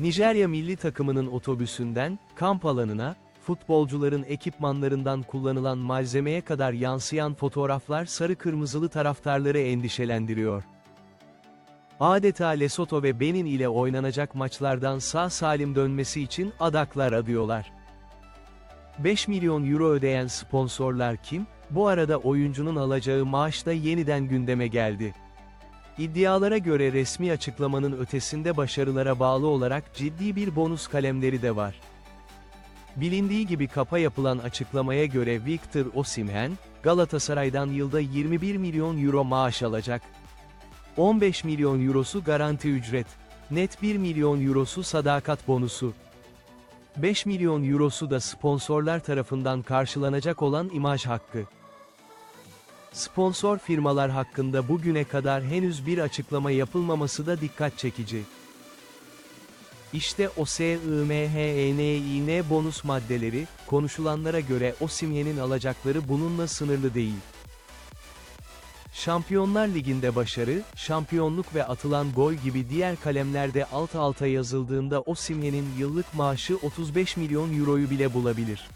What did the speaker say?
Nijerya milli takımının otobüsünden, kamp alanına, futbolcuların ekipmanlarından kullanılan malzemeye kadar yansıyan fotoğraflar sarı kırmızılı taraftarları endişelendiriyor. Adeta Lesotho ve Benin ile oynanacak maçlardan sağ salim dönmesi için adaklar adıyorlar. 5 milyon euro ödeyen sponsorlar kim? Bu arada oyuncunun alacağı maaş da yeniden gündeme geldi. İddialara göre resmi açıklamanın ötesinde başarılara bağlı olarak ciddi bir bonus kalemleri de var. Bilindiği gibi kapa yapılan açıklamaya göre Victor Osimhen, Galatasaray'dan yılda 21 milyon euro maaş alacak. 15 milyon eurosu garanti ücret, net 1 milyon eurosu sadakat bonusu. 5 milyon eurosu da sponsorlar tarafından karşılanacak olan imaj hakkı. Sponsor firmalar hakkında bugüne kadar henüz bir açıklama yapılmaması da dikkat çekici. İşte o SIMHENİN bonus maddeleri, konuşulanlara göre Osimhen'in alacakları bununla sınırlı değil. Şampiyonlar Ligi'nde başarı, şampiyonluk ve atılan gol gibi diğer kalemlerde alt alta yazıldığında Osimhen'in yıllık maaşı 35 milyon euroyu bile bulabilir.